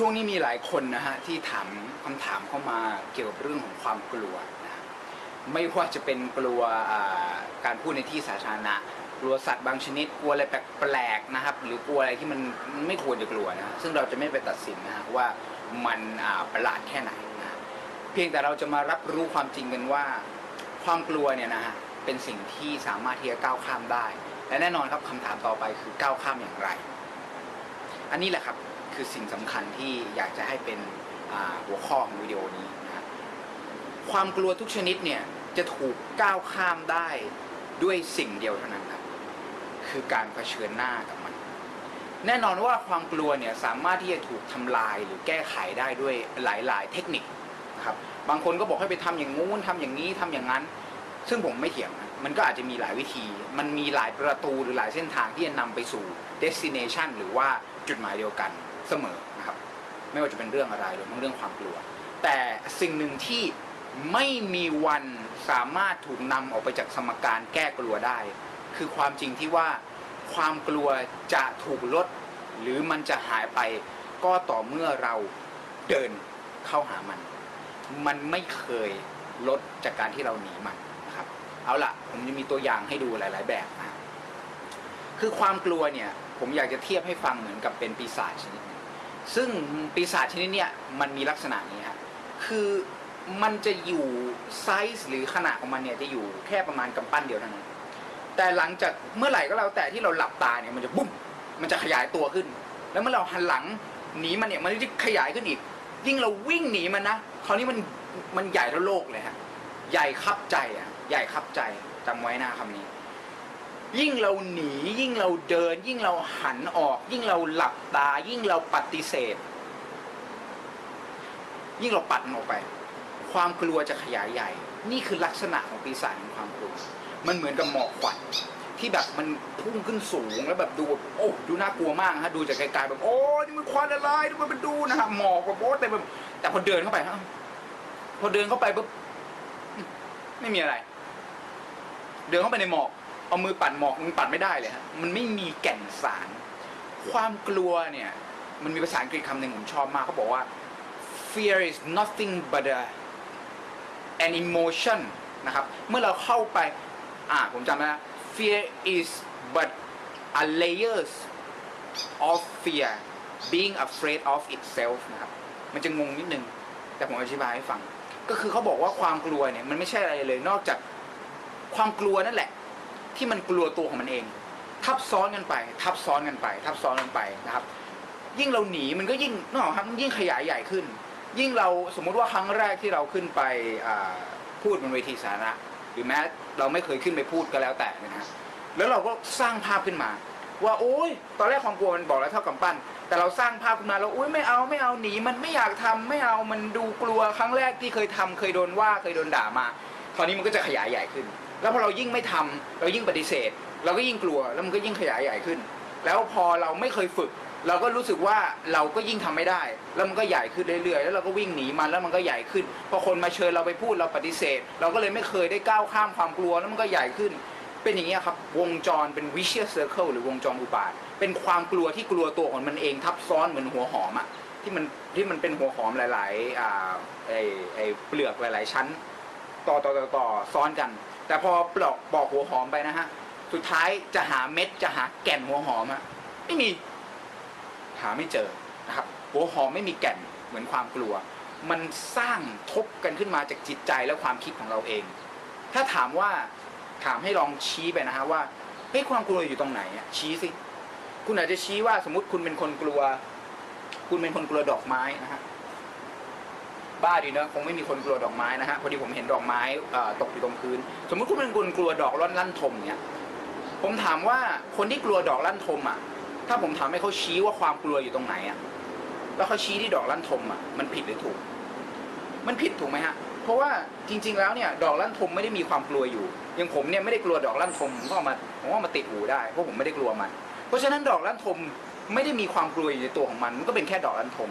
ช่วงนี้มีหลายคนนะฮะที่ถามคำถามเข้ามาเกี่ยวกับเรื่องของความกลัวนะฮะไม่ว่าจะเป็นกลัวอ่าการพูดในที่สาธารณะ กลัวสัตว์บางชนิด กลัวอะไรแปลกๆนะครับ หรือกลัวอะไรที่มันไม่ควรจะกลัวนะฮะซึ่งเราจะไม่ไปตัดสินนะฮะว่ามันอ่าประหลาดแค่ไหนนะฮะเพียงแต่เราจะมารับรู้ความจริงกันว่า ความกลัวเนี่ยนะฮะเป็นสิ่งที่สามารถที่จะก้าวข้ามได้ และแน่นอนครับคำถามต่อไปคือก้าวข้ามอย่างไร อันนี้แหละครับ คือสิ่งสำคัญที่อยากจะให้เป็นอ่าหัวข้อของวิดีโอนี้นะครับความกลัวทุกชนิดเนี่ยจะถูกก้าวข้ามได้ด้วยสิ่งเดียวเท่านั้นครับ คือการเผชิญหน้ากับมัน แน่นอนว่าความกลัวเนี่ยสามารถที่จะถูกทำลายหรือแก้ไขได้ด้วยหลาย ๆ เทคนิคนะครับ บางคนก็บอกให้ไปทำอย่างงู้นทำอย่างนี้ทำอย่างนั้น ซึ่งผมไม่เถียงนะมันก็อาจจะมีหลายวิธี มันมีหลายประตูหรือหลายเส้นทางที่จะนำไปสู่ destination หรือว่าจุดหมายเดียวกัน เสมอนะครับ ไม่ว่าจะเป็นเรื่องอะไรหรือเรื่องความกลัว แต่สิ่งหนึ่งที่ไม่มีวันสามารถถูกนำออกไปจากสมการแก้กลัวได้ คือความจริงที่ว่าความกลัวจะถูกลด หรือมันจะหายไปก็ต่อเมื่อเราเดินเข้าหามัน มันไม่เคยลดจากการที่เราหนีมันนะครับ เอาล่ะผมจะมีตัวอย่างให้ดูหลาย ๆ แบบนะคือความกลัวเนี่ย ผมอยากจะเทียบให้ฟังเหมือนกับเป็นปีศาจชนิด ซึ่งปีศาจชนิดเนี้ยมันมีลักษณะนี้ฮะคือมันจะอยู่ไซส์หรือขนาดของมันเนี่ยจะอยู่แค่ประมาณกำปั้นเดียวเท่านั้น แต่หลังจากเมื่อไหร่ก็แล้วแต่ที่เราหลับตาเนี่ยมันจะบุ้มมันจะขยายตัวขึ้น แล้วเมื่อเราหันหลังหนีมันเนี่ยมันจะขยายขึ้นอีก ยิ่งเราวิ่งหนีมันนะคราวนี้มันมันใหญ่เท่าโลกเลยฮะใหญ่คับใจอะใหญ่คับใจจำไว้นะคำนี้ ยิ่งเราหนี ยิ่งเราเดิน ยิ่งเราหันออก ยิ่งเราหลับตา ยิ่งเราปฏิเสธ ยิ่งเราปัดออกไป ความกลัวจะขยายใหญ่ นี่คือลักษณะของปีศาจของความกลัว มันเหมือนกับหมอกควันที่แบบมันพุ่งขึ้นสูงแล้วแบบดูแบบโอ้ดูน่ากลัวมากนะฮะดูจากไกลๆแบบโอ้นี่มันควันอะไรดูมันเป็นดูนะฮะหมอกแบบโอ้แต่แบบแต่พอเดินเข้าไปฮะพอเดินเข้าไปปุ๊บไม่มีอะไร เดินเข้าไปในหมอก เอามือปัดหมอกมันปัดไม่ได้เลยฮะมันไม่มีแก่นสาร ความกลัวเนี่ย มันมีภาษาอังกฤษคำหนึ่งผมชอบมากเขาบอกว่า fear is nothing but a an emotion นะครับ เมื่อเราเข้าไปอ่าผมจำได้นะ fear is but a layers of fear being afraid of itself นะครับ มันจะงงนิดนึง แต่ผมอธิบายให้ฟัง ก็คือเขาบอกว่าความกลัวเนี่ย มันไม่ใช่อะไรเลย นอกจากความกลัวนั่นแหละ ที่มันกลัวตัวของมันเอง ทับซ้อนกันไป ทับซ้อนกันไป ทับซ้อนกันไปนะครับ ยิ่งเราหนีมันก็ยิ่งนอกครับยิ่งขยายใหญ่ขึ้น ยิ่งเราสมมุติว่าครั้งแรกที่เราขึ้นไปพูดบนเวทีสาธารณะหรือแม้เราไม่เคยขึ้นไปพูดก็แล้วแต่นะฮะแล้วเราก็สร้างภาพขึ้นมา ว่าโอ้ยตอนแรกความกลัวมันบอกแล้วเท่ากับปั้น แต่เราสร้างภาพขึ้นมาแล้วอุ้ยไม่เอาไม่เอาหนีมันไม่อยากทำไม่เอามันดูกลัวครั้งแรกที่เคยทำเคยโดนว่าเคยโดนด่ามาคราวนี้มันก็จะขยายใหญ่ขึ้น แล้วพอเรายิ่งไม่ทำเรายิ่งปฏิเสธ เราก็ยิ่งกลัวแล้วมันก็ยิ่งขยายใหญ่ขึ้น แล้วพอเราไม่เคยฝึก เราก็รู้สึกว่าเราก็ยิ่งทำไม่ได้ แล้วมันก็ใหญ่ขึ้นเรื่อยๆ แล้วเราก็วิ่งหนีมันแล้วมันก็ใหญ่ขึ้นพอคนมาเชิญเราไปพูดเราปฏิเสธ เราก็เลยไม่เคยได้ก้าวข้ามความกลัวแล้วมันก็ใหญ่ขึ้น เป็นอย่างนี้ครับวงจรเป็น vicious circle หรือวงจรอุบาท เป็นความกลัวที่กลัวตัวของมันเองทับซ้อนเหมือนหัวหอมอะที่มันที่มันเป็นหัวหอมหลายๆอ่าไอไอเปลือกหลาย ๆ ชั้น ต่อต่อต่อต่อซ้อนกัน แต่พอปลอกปอกหัวหอมไปนะฮะ สุดท้ายจะหาเม็ดจะหาแก่นหัวหอมอะไม่มี หาไม่เจอนะครับ หัวหอมไม่มีแก่นเหมือนความกลัว มันสร้างทบกันขึ้นมาจากจิตใจและความคิดของเราเอง ถ้าถามว่าถามให้ลองชี้ไปนะฮะว่าเฮ้ยความกลัวอยู่ตรงไหนอะชี้สิ คุณอาจจะชี้ว่าสมมติคุณเป็นคนกลัว คุณเป็นคนกลัวดอกไม้นะฮะ บ้าดีเนอะคงไม่มีคนกลัวดอกไม้นะฮะพอดีผมเห็นดอกไม้อ่อตกอยู่ตรงพื้น สมมติคุณเป็นคนกลัวดอกร่อนลั่นทมเนี่ยผมถามว่าคนที่กลัวดอกลั่นทมอะ ถ้าผมถามให้เขาชี้ว่าความกลัวอยู่ตรงไหนอะแล้วเขาชี้ที่ดอกลั่นทมอะมันผิดหรือถูก มันผิดถูกไหมฮะเพราะว่าจริง ๆ แล้วเนี่ยดอกลั่นทมไม่ได้มีความกลัวอยู่อย่างผมเนี่ยไม่ได้กลัวดอกลั่นทมผมก็เอามาผมก็มาติดหูได้เพราะผมไม่ได้กลัวมัน เพราะฉะนั้นดอกลั่นทมไม่ได้มีความกลัวอยู่ในตัวของมัน มันก็เป็นแค่ดอกลั่นทม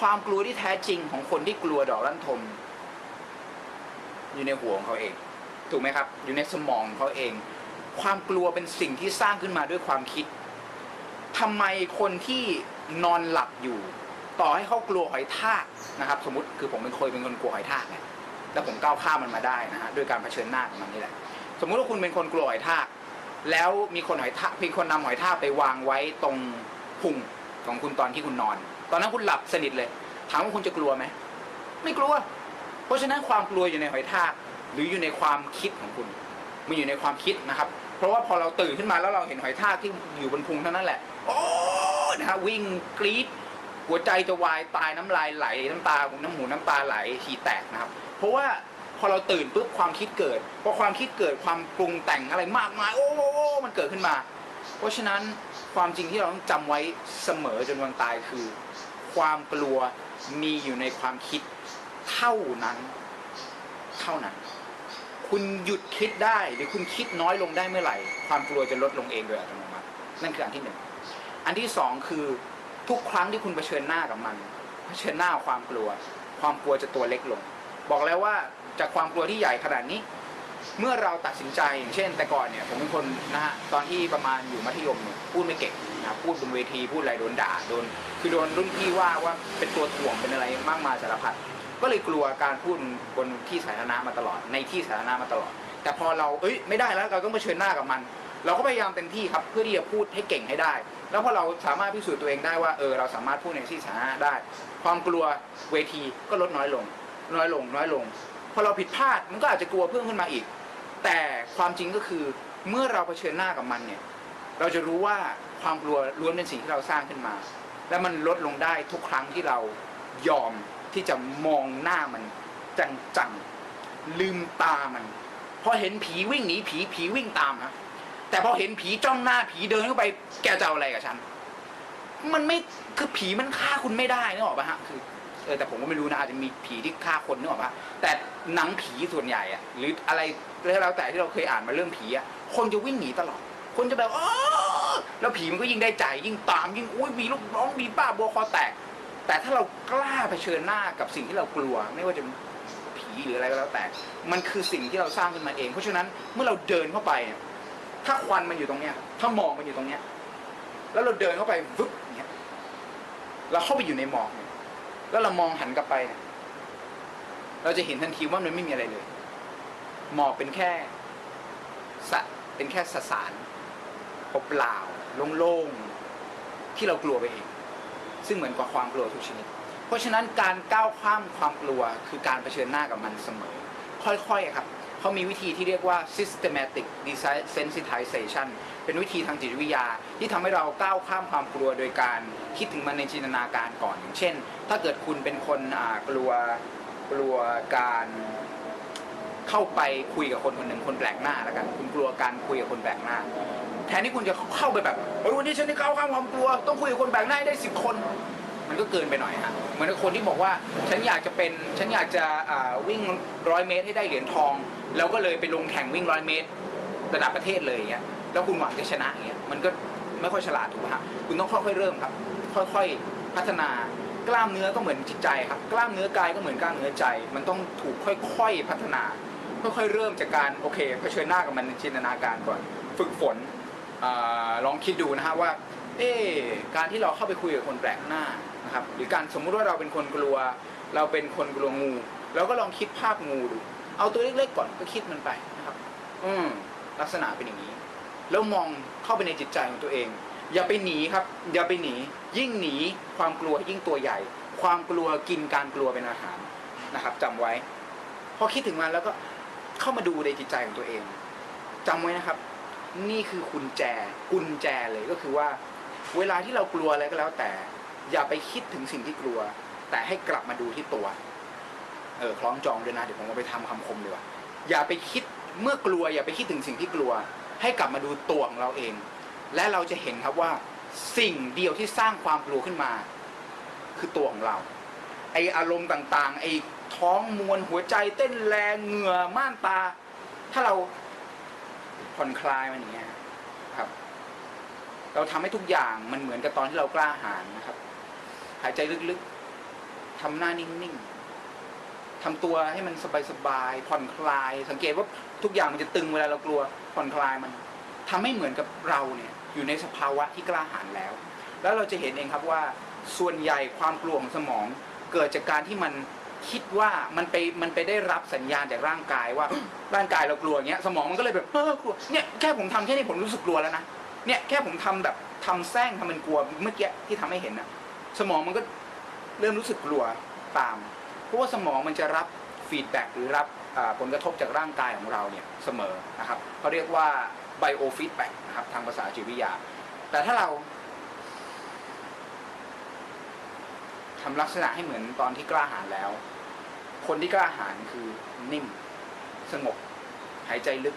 ความกลัวที่แท้จริงของคนที่กลัวดอกลั่นทม อยู่ในหัวของเขาเอง ถูกไหมครับ อยู่ในสมองเขาเอง ความกลัวเป็นสิ่งที่สร้างขึ้นมาด้วยความคิดทำไมคนที่นอนหลับอยู่ ต่อให้เขากลัวหอยทากนะครับ สมมติคือผมเป็นเคยเป็นคนกลัวหอยทากไงแล้วผมก้าวข้ามมันมาได้นะฮะด้วยการเผชิญหน้ากับมันนี่แหละ สมมุติว่าคุณเป็นคนกลัวหอยทาก แล้วมีคนหอยทากมีคนนำหอยทากไปวางไว้ตรงพุงของคุณตอนที่คุณนอน ตอนนั้นคุณหลับสนิทเลย ถามว่าคุณจะกลัวไหม ไม่กลัว เพราะฉะนั้นความกลัวอยู่ในหอยทากหรืออยู่ในความคิดของคุณ มันอยู่ในความคิดนะครับ เพราะว่าพอเราตื่นขึ้นมาแล้วเราเห็นหอยทากที่อยู่บนพุงเท่านั้นแหละ โอ้นะฮะวิ่งกรี๊ดหัวใจจะวายตายน้ำลายไหลน้ำตาน้ำหูน้ำตาไหลฉี่แตกนะครับ เพราะว่าพอเราตื่นปุ๊บความคิดเกิดพอความคิดเกิดความปรุงแต่งอะไรมากมาย โอ้โอ้มันเกิดขึ้นมา เพราะฉะนั้น ความจริงที่เราต้องจำไว้เสมอจนวันตายคือ ความกลัวมีอยู่ในความคิดเท่านั้น เท่านั้น คุณหยุดคิดได้หรือคุณคิดน้อยลงได้เมื่อไหร่ ความกลัวจะลดลงเองโดยอัตโนมัตินั่นคืออันที่หนึ่งอันที่สองคือทุกครั้งที่คุณเผชิญหน้ากับมันเผชิญหน้าความกลัว ความกลัวจะตัวเล็กลง บอกแล้วว่าจากความกลัวที่ใหญ่ขนาดนี้ เมื่อเราตัดสินใจอย่างเช่น แต่ก่อนเนี่ยผมเป็นคนนะฮะตอนที่ประมาณอยู่มัธยมเนี่ยพูดไม่เก่งนะพูดบนเวทีพูดอะไรโดนด่าโดนคือโดนรุ่นพี่ว่าว่าเป็นตัวถ่วงเป็นอะไรมากมายสารพัดก็เลยกลัวการพูดบนที่สาธารณะมาตลอด ในที่สาธารณะมาตลอด แต่พอเราเอ้ยไม่ได้แล้วเราต้องเผชิญหน้ากับมัน เราก็พยายามเต็มที่ครับเพื่อที่จะพูดให้เก่งให้ได้ แล้วพอเราสามารถพิสูจน์ตัวเองได้ว่าเออเราสามารถพูดในที่สาธารณะได้ ความกลัวเวทีก็ลดน้อยลง น้อยลงน้อยลง พอเราผิดพลาดมันก็อาจจะกลัวเพิ่มขึ้นมาอีก แต่ความจริงก็คือเมื่อเราเผชิญหน้ากับมันเนี่ย เราจะรู้ว่าความกลัวล้วนเป็นสิ่งที่เราสร้างขึ้นมา และมันลดลงได้ทุกครั้งที่เรายอมที่จะมองหน้ามันจังๆลืมตามันพอเห็นผีวิ่งหนีผีผีวิ่งตามฮะแต่พอเห็นผีจ้องหน้าผีเดินเข้าไปแกจะเอาอะไรกับฉัน มันไม่คือผีมันฆ่าคุณไม่ได้นึกออกปะฮะคือ เออแต่ผมก็ไม่รู้นะอาจจะมีผีที่ฆ่าคนนึกออกปะแต่หนังผีส่วนใหญ่อะหรืออะไรแล้วแต่ที่เราเคยอ่านมาเรื่องผีอะคนจะวิ่งหนีตลอด คนจะแบบอ๋อแล้วผีมันก็ยิ่งได้ใจยิ่งตามยิ่งอุ้ยมีลูกน้องมีป้าบัวคอแตก แต่ถ้าเรากล้าเผชิญหน้ากับสิ่งที่เรากลัว ไม่ว่าจะผีหรืออะไรก็แล้วแต่ มันคือสิ่งที่เราสร้างขึ้นมาเอง เพราะฉะนั้นเมื่อเราเดินเข้าไปเนี่ยถ้าควันมันอยู่ตรงเนี้ย ถ้าหมอกมันอยู่ตรงเนี้ย แล้วเราเดินเข้าไปวึบเงี้ยเราเข้าไปอยู่ในหมอกเนี่ย แล้วเรามองหันกลับไปเนี่ยเราจะเห็นทันทีว่ามันไม่มีอะไรเลย หมอกเป็นแค่สะเป็นแค่สสารเปล่าโล่งๆที่เรากลัวไปเอง ซึ่งเหมือนกับความกลัวทุกชนิด เพราะฉะนั้นการก้าวข้ามความกลัวคือการเผชิญหน้ากับมันเสมอ ค่อยๆครับ เขามีวิธีที่เรียกว่า systematic desensitization เป็นวิธีทางจิตวิทยา ที่ทำให้เราก้าวข้ามความกลัวโดยการคิดถึงมันในจินตนาการก่อนอย่างเช่น ถ้าเกิดคุณเป็นคนกลัวกลัวการเข้าไปคุยกับคนคนหนึ่งคนแปลกหน้าแล้วกัน คุณกลัวการคุยกับคนแปลกหน้า แทนที่คุณจะเข้าไปแบบวันนี้ฉันได้ก้าวข้ามความกลัว ต้องคุยกับคนแปลกหน้าได้สิบคน มันก็เกินไปหน่อยฮะเหมือนกับคนที่บอกว่าฉันอยากจะเป็นฉันอยากจะอ่าวิ่งร้อยเมตรให้ได้เหรียญทอง แล้วก็เลยไปลงแข่งวิ่งร้อยเมตร ระดับประเทศเลยอย่างเงี้ยแล้วคุณหวังจะชนะอย่างเงี้ยมันก็ไม่ค่อยฉลาดถูกไหมฮะคุณต้องค่อยๆเริ่มครับ ค่อยๆพัฒนากล้ามเนื้อก็เหมือนจิตใจครับกล้ามเนื้อกายก็เหมือนกล้ามเนื้อใจ มันต้องถูกค่อยๆพัฒนา ค่อยๆเริ่มจากการโอเคเผชิญหน้ากับมันในจินตนาการก่อน ฝึกฝนอลองคิดดูนะฮะว่า เอ๊การที่เราเข้าไปคุยกับคนแปลกหน้า นะครับหรือการสมมุติว่าเราเป็นคนกลัว เราเป็นคนกลัวงูเราก็ลองคิดภาพงูดู เอาตัวเล็กๆก่อนก็คิดมันไปนะครับ อืมลักษณะเป็นอย่างนี้ แล้วมองเข้าไปในจิตใจของตัวเอง อย่าไปหนีครับ อย่าไปหนี ยิ่งหนีความกลัวยิ่งตัวใหญ่ ความกลัวกินการกลัวเป็นอาหารนะครับจำไว้ พอคิดถึงมันแล้วก็เข้ามาดูในจิตใจของตัวเองจำไว้นะครับ นี่คือกุญแจกุญแจเลยก็คือว่า เวลาที่เรากลัวอะไรก็แล้วแต่ อย่าไปคิดถึงสิ่งที่กลัว แต่ให้กลับมาดูที่ตัว เออคล้องจองด้วยนะเดี๋ยวผมเอาไปทำคำคมดีกว่าอย่าไปคิดเมื่อกลัว อย่าไปคิดถึงสิ่งที่กลัว ให้กลับมาดูตัวของเราเอง และเราจะเห็นครับว่าสิ่งเดียวที่สร้างความกลัวขึ้นมา คือตัวของเรา ไออารมณ์ต่างๆ ไอท้องมวลหัวใจเต้นแรงเหงื่อม่านตา ถ้าเราผ่อนคลายมันอย่างเงี้ยครับ เราทำให้ทุกอย่างมันเหมือนกับตอนที่เรากล้าหาญนะครับ หายใจลึกๆทำหน้านิ่งๆทำตัวให้มันสบายๆผ่อนคลาย สังเกตว่าทุกอย่างมันจะตึงเวลาเรากลัวผ่อนคลายมันทำให้เหมือนกับเราเนี่ยอยู่ในสภาวะที่กล้าหาญแล้ว แล้วเราจะเห็นเองครับว่าส่วนใหญ่ความกลัวของสมองเกิดจากการที่มันคิดว่ามันไปมันไปได้รับสัญญาณจากร่างกายว่าร่างกายเรากลัวอย่างเงี้ยสมองมันก็เลยแบบเออกลัวเนี่ยแค่ผมทำแค่นี้ผมรู้สึกกลัวแล้วนะเนี่ยแค่ผมทำแบบทำแซงทำมันกลัวเมื่อกี้ที่ทำให้เห็นนะ สมองมันก็เริ่มรู้สึกกลัวตาม เพราะว่าสมองมันจะรับฟีดแบ็กหรือรับผลกระทบจากร่างกายของเราเนี่ยเสมอนะครับเขาเรียกว่า biofeedback นะครับทางภาษาจิตวิทยา แต่ถ้าเราทำลักษณะให้เหมือนตอนที่กล้าหาญแล้ว คนที่กล้าหาญคือนิ่ม สงบ หายใจลึก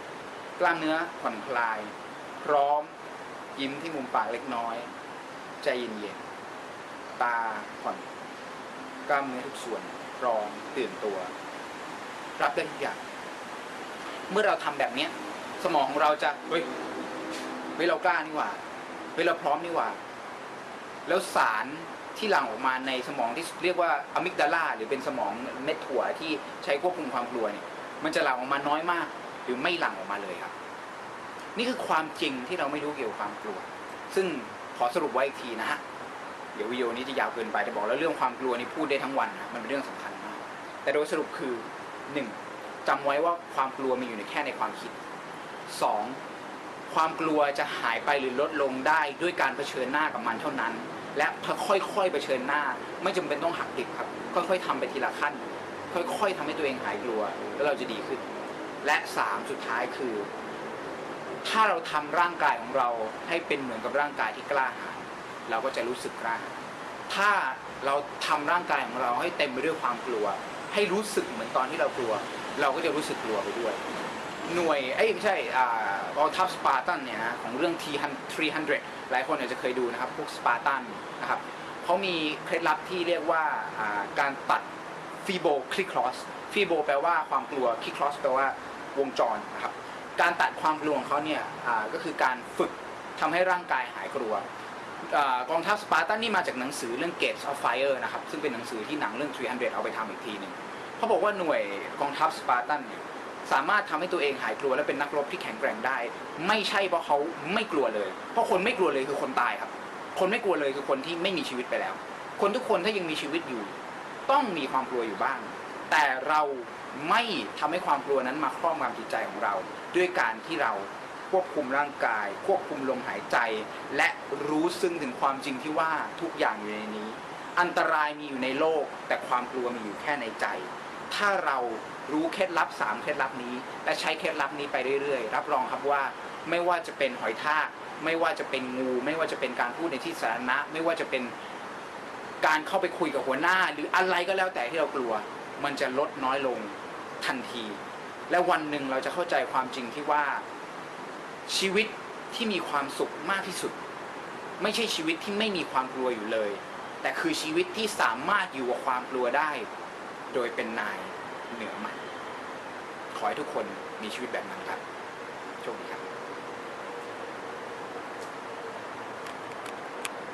กล้ามเนื้อผ่อนคลาย พร้อมยิ้มที่มุมปากเล็กน้อย ใจเย็นๆ ตาผ่อนกล้ามเนื้อทุกส่วนพร้อมตื่นตัว รับได้ทุกอย่าง เมื่อเราทำแบบเนี้ย สมองของเราจะเฮ้ยเฮ้ยเรากล้านี่หว่าเฮ้ยเราพร้อมนี่หว่า แล้วสารที่หลั่งออกมาในสมองที่เรียกว่าอะมิกดาลาหรือเป็นสมองเม็ดถั่วที่ใช้ควบคุมความกลัวเนี่ย มันจะหลั่งออกมาน้อยมาก หรือไม่หลั่งออกมาเลยครับ นี่คือความจริงที่เราไม่รู้เกี่ยวกับความกลัว ซึ่งขอสรุปไว้อีกทีนะฮะ เดี๋ยววิดีโอนี้จะยาวเกินไปแต่บอกแล้วเรื่องความกลัวนี่พูดได้ทั้งวันนะมันเป็นเรื่องสำคัญมากแต่โดยสรุปคือหนึ่งจำไว้ว่าความกลัวมีอยู่ในแค่ในความคิดสองความกลัวจะหายไปหรือลดลงได้ด้วยการเผชิญหน้ากับมันเท่านั้น และค่อยๆเผชิญหน้า ไม่จำเป็นต้องหักดิบครับ ค่อยๆทำไปทีละขั้น ค่อยๆทำให้ตัวเองหายกลัวแล้วเราจะดีขึ้น และสามสุดท้ายคือ ถ้าเราทำร่างกายของเราให้เป็นเหมือนกับร่างกายที่กล้าหาญ เราก็จะรู้สึกกล้า ถ้าเราทำร่างกายของเราให้เต็มไปด้วยความกลัว ให้รู้สึกเหมือนตอนที่เรากลัว เราก็จะรู้สึกกลัวไปด้วย หน่วยเอ้ยไม่ใช่อ่ากองทัพสปาร์ตันเนี่ยนะของเรื่อง T300 หลายคนอาจจะเคยดูนะครับพวกสปาร์ตันนะครับเขามีเคล็ดลับที่เรียกว่าอ่าการตัดฟีโบคลิกคลอสฟีโบแปลว่าความกลัวคลิกคลอสแปลว่าวงจรนะครับการตัดความกลัวของเขาเนี่ยอ่าก็คือการฝึกทำให้ร่างกายหายกลัว กองทัพสปาร์ตันนี่มาจากหนังสือเรื่อง Gates of Fire นะครับ ซึ่งเป็นหนังสือที่หนังเรื่อง 300 เอาไปทำอีกทีหนึ่งเขาบอกว่าหน่วยกองทัพสปาร์ตันเนี่ยสามารถทำให้ตัวเองหายกลัวและเป็นนักรบที่แข็งแกร่งได้ ไม่ใช่เพราะเขาไม่กลัวเลย เพราะคนไม่กลัวเลยคือคนตายครับ คนไม่กลัวเลยคือคนที่ไม่มีชีวิตไปแล้ว คนทุกคนถ้ายังมีชีวิตอยู่ ต้องมีความกลัวอยู่บ้าง แต่เราไม่ทำให้ความกลัวนั้นมาครอบงำจิตใจของเรา ด้วยการที่เรา ควบคุมร่างกาย ควบคุมลมหายใจ และรู้ซึ้งถึงความจริงที่ว่าทุกอย่างอยู่ในนี้ อันตรายมีอยู่ในโลก แต่ความกลัวมีอยู่แค่ในใจ ถ้าเรารู้เคล็ดลับสามเคล็ดลับนี้ และใช้เคล็ดลับนี้ไปเรื่อยๆ รับรองครับว่าไม่ว่าจะเป็นหอยทากไม่ว่าจะเป็นงู ไม่ว่าจะเป็นการพูดในที่สาธารณะ ไม่ว่าจะเป็นการเข้าไปคุยกับหัวหน้า หรืออะไรก็แล้วแต่ที่เรากลัว มันจะลดน้อยลงทันที และวันหนึ่งเราจะเข้าใจความจริงที่ว่า ชีวิตที่มีความสุขมากที่สุด ไม่ใช่ชีวิตที่ไม่มีความกลัวอยู่เลย แต่คือชีวิตที่สามารถอยู่กับความกลัวได้ โดยเป็นนายเหนือมัน ขอให้ทุกคนมีชีวิตแบบนั้นครับโชคดีครับ